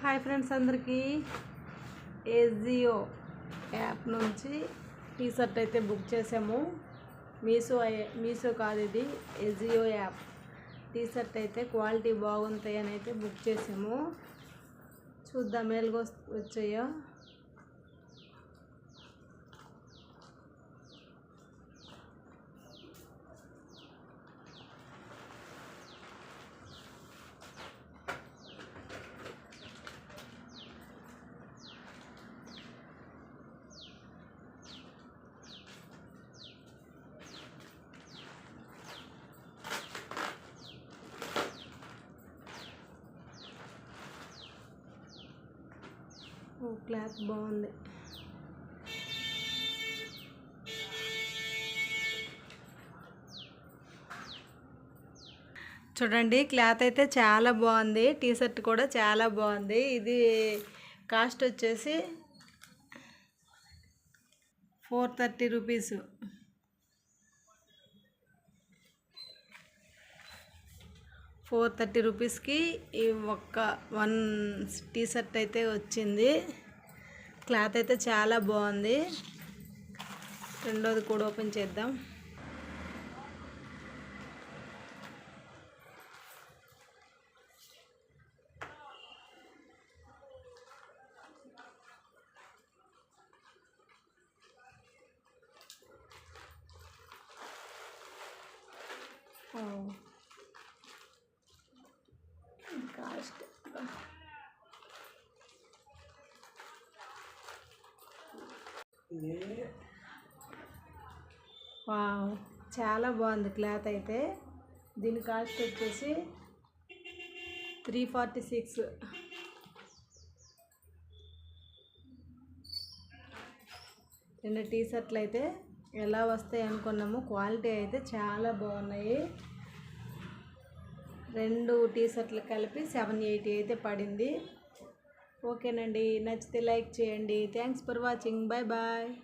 Hi friends అందరికీ. Ajio app నుంచి T shirt అయితే బుక్ చేసాము మీషో మీషో కాదు ఇది ఎజియో యాప్. టీ షర్ట్ అయితే క్వాలిటీ బాగుంటాయి అని అయితే బుక్ చేసాము చూద్దాం మేలుగా వచ్చాయో. ఓ క్లాత్ బాగుంది. చూడండి క్లాత్ అయితే చాలా బాగుంది. టీ షర్ట్ కూడా చాలా బాగుంది. ఇది కాస్ట్ వచ్చేసి four thirty rupees four thirty రూపీస్కి ఈ ఒక్క వన్ టీ షర్ట్ అయితే వచ్చింది. క్లాత్ అయితే చాలా బాగుంది. రెండోది కూడా ఓపెన్ చేద్దాం. Oh. ఇది కాస్ట్ వావ్ చాలా బాగుంది క్లాత్ అయితే. దీని కాస్ట్ వచ్చేసి త్రీ ఫార్టీ సిక్స్. రెండు టీ షర్ట్లు అయితే ఎలా వస్తాయి అనుకున్నాము. క్వాలిటీ అయితే చాలా బాగున్నాయి. రెండు టీ షర్ట్లు కలిపి సెవెన్ ఎయిటీ అయితే పడింది. ఓకేనండి. నచ్చితే లైక్ చేయండి. Thanks for watching. Bye bye.